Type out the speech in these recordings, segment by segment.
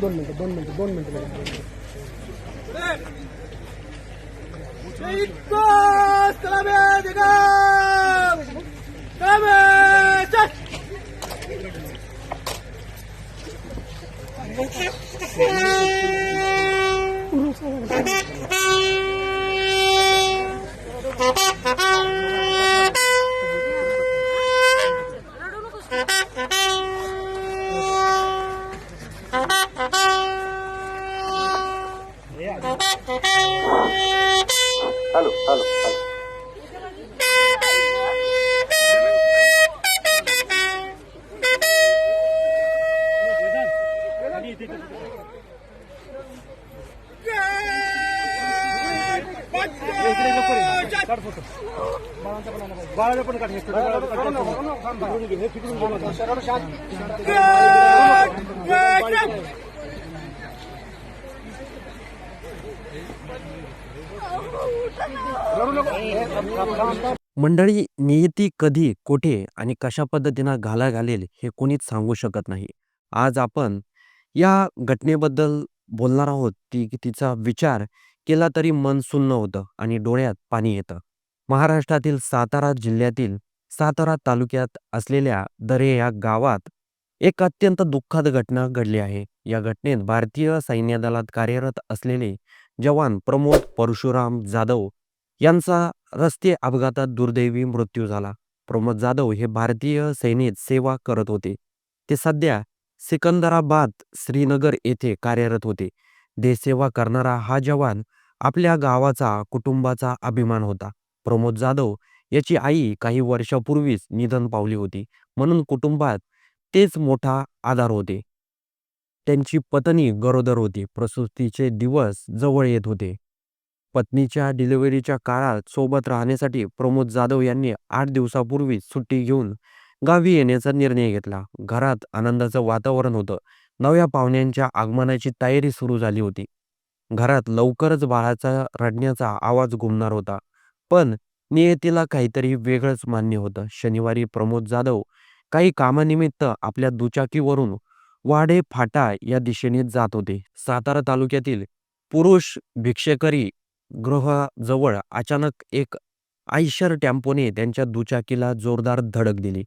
दोन मिनिटं दोन मिनिटं दोन मिनिटं दोन मिनिटं हॅलो हॅलो हॅलो बाळाला पण काढ हे मंडळी नियती कधी कुठे आणि कशा पद्धतीनं घाला घालेल हे कोणीच सांगू शकत नाही. आज आपण या घटनेबद्दल बोलणार आहोत ती तिचा विचार केला तरी मन सुन्न होतं आणि डोळ्यात पाणी येतं. महाराष्ट्रातील सातारा जिल्ह्यातील सातारा तालुक्यात असलेल्या दरे या गावात एक अत्यंत दुःखद घटना घडली आहे. या घटनेत भारतीय सैन्य दलात कार्यरत असलेले जवान प्रमोद परशुराम जाधव यांचा रस्ते अपघातात दुर्दैवी मृत्यू झाला. प्रमोद जाधव हे भारतीय सैनेत सेवा करत होते. ते सध्या सिकंदराबाद श्रीनगर येथे कार्यरत होते. देशसेवा करणारा हा जवान आपल्या गावाचा कुटुंबाचा अभिमान होता. प्रमोद जाधव याची आई काही वर्षापूर्वीच निधन पावली होती. म्हणून कुटुंबात तेच मोठा आधार होते. त्यांची पत्नी गरोदर होती. प्रसूतीचे दिवस जवळ येत होते. पत्नीच्या डिलिव्हरीच्या काळात सोबत राहण्यासाठी प्रमोद जाधव यांनी आठ दिवसापूर्वी सुट्टी घेऊन गावी येण्याचा निर्णय घेतला. घरात आनंदाचं वातावरण होतं. नव्या पाहुण्यांच्या आगमनाची तयारी सुरू झाली होती. घरात लवकरच बाळाचा रडण्याचा आवाज घुमणार होता. पण नियतीला काहीतरी वेगळंच मान्य होतं. शनिवारी प्रमोद जाधव काही कामानिमित्त आपल्या दुचाकीवरून वाडे फाटा या दिशेने जात होते. सातारा तालुक्यातील पुरुष भिक्षेकरी गृहाजवळ अचानक एक आयशर टॅम्पोने त्यांच्या दुचाकीला जोरदार धडक दिली.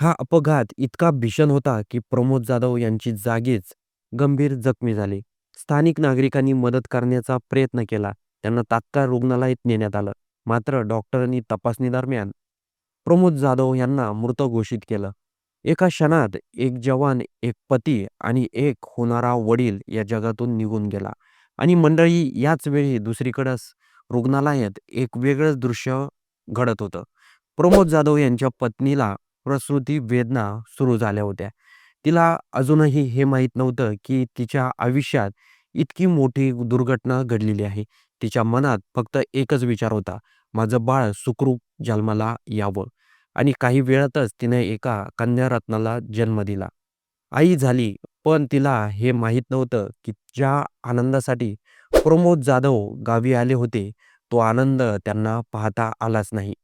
हा अपघात इतका भीषण होता की प्रमोद जाधव यांची जागीच गंभीर जखमी झाले. स्थानिक नागरिकांनी मदत करण्याचा प्रयत्न केला. त्यांना तात्काळ रुग्णालयात नेण्यात आलं. मात्र डॉक्टरांनी तपासणी दरम्यान प्रमोद जाधव यांना मृत घोषित केलं. एका क्षणात एक जवान एक पती आणि एक होणारा वडील या जगातून निघून गेला. आणि मंडळी याच वेळी दुसरीकडं रुग्णालयात एक वेगळंच दृश्य घडत होतं. प्रमोद जाधव यांच्या पत्नीला प्रसूती वेदना सुरू झाल्या होत्या. तिला अजूनही हे माहीत नव्हतं की तिच्या आयुष्यात इतकी मोठी दुर्घटना घडलेली आहे. तिच्या मनात फक्त एकच विचार होता माझं बाळ सुखरूप जन्माला यावं. आणि काही वेळातच तिने एका कन्यारत्नाला जन्म दिला. आई झाली पण तिला हे माहीत नव्हतं की ज्या आनंदासाठी प्रमोद जाधव गावी आले होते तो आनंद त्यांना पाहता आलाच नाही.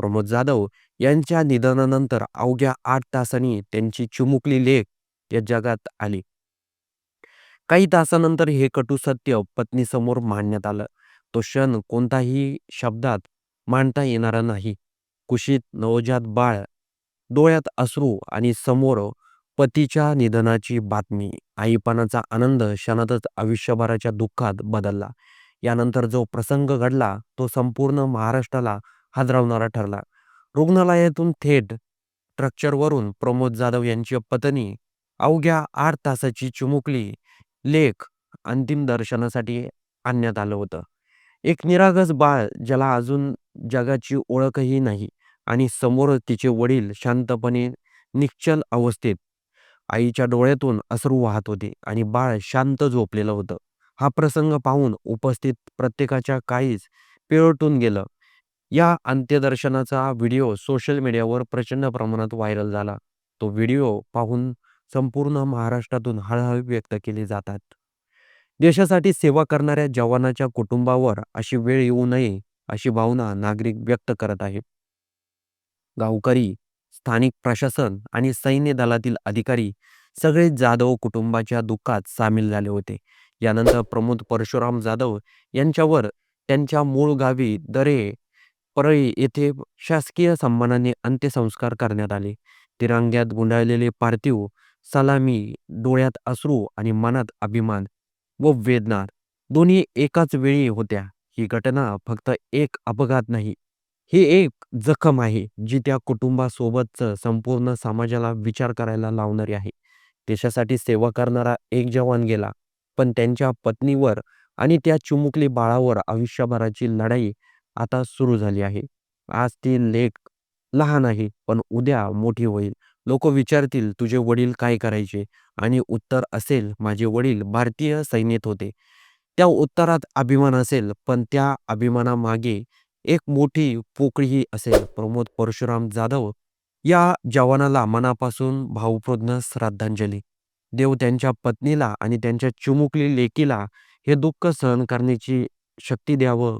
प्रमोद जाधव यांच्या निधनानंतर अवघ्या आठ तासांनी त्यांची चिमुकली लेख या जगात आली. काही तासानंतर हे कटू सत्य पत्नीसमोर मांडण्यात आलं. तो क्षण कोणताही शब्दात मांडता येणारा नाही. कुशीत नवजात बाळ डोळ्यात अश्रू आणि समोर पतीच्या निधनाची बातमी. आईपणाचा आनंद क्षणातच आयुष्यभराच्या दुःखात बदलला. यानंतर जो प्रसंग घडला तो संपूर्ण महाराष्ट्राला हादरवणारा ठरला. रुग्णालयातून थेट स्ट्रक्चरवरून प्रमोद जाधव यांची पत्नी अवघ्या आठ तासाची चिमुकली लेख अंतिम दर्शनासाठी आणण्यात आलं होतं. एक निरागस बाळ ज्याला अजून जगाची ओळखही नाही. आणि समोर तिचे वडील शांतपणे निश्चल अवस्थेत आईच्या डोळ्यातून अश्रू वाहत होते आणि बाळ शांत झोपलेलं होतं. हा प्रसंग पाहून उपस्थित प्रत्येकाच्या काहीच पिळटून गेलं. या अंत्यदर्शनाचा व्हिडिओ सोशल मीडियावर प्रचंड प्रमाणात व्हायरल झाला. तो व्हिडिओ पाहून संपूर्ण महाराष्ट्रातून हळहळ व्यक्त केली जातात. देशासाठी सेवा करणाऱ्या जवानाच्या कुटुंबावर अशी वेळ येऊ नये अशी भावना नागरिक व्यक्त करत आहेत. गावकरी स्थानिक प्रशासन आणि सैन्य दलातील अधिकारी सगळे जाधव कुटुंबाच्या दुःखात सामील झाले होते. यानंतर प्रमोद परशुराम जाधव यांच्यावर त्यांच्या मूळ गावी दरे परळी येथे शासकीय सन्मानाने अंत्यसंस्कार करण्यात आले. तिरंग्यात गुंडाळलेले पार्थिव सलामी डोळ्यात अश्रू आणि मनात अभिमान व वेदना दोन्ही एकाच वेळी होत्या. ही घटना फक्त एक अपघात नाही ही एक जखम आहे जी त्या कुटुंबासोबतच संपूर्ण समाजाला विचार करायला लावणारी आहे. देशासाठी सेवा करणारा एक जवान गेला पण त्यांच्या पत्नीवर आणि त्या चिमुकली बाळावर आयुष्यभराची लढाई आता सुरू झाली आहे. आज ती लेख लहान आहे पण उद्या मोठी होईल. लोक विचारतील तुझे वडील काय करायचे? आणि उत्तर असेल माझे वडील भारतीय सैन्यात होते. त्या उत्तरात अभिमान असेल पण त्या अभिमानामागे एक मोठी पोकळीही असेल प्रमोद परशुराम जाधव या जवानाला मनापासून भावपूर्ण श्रद्धांजली. देव त्यांच्या पत्नीला आणि त्यांच्या चिमुकली लेकीला हे दुःख सहन करण्याची शक्ती द्यावं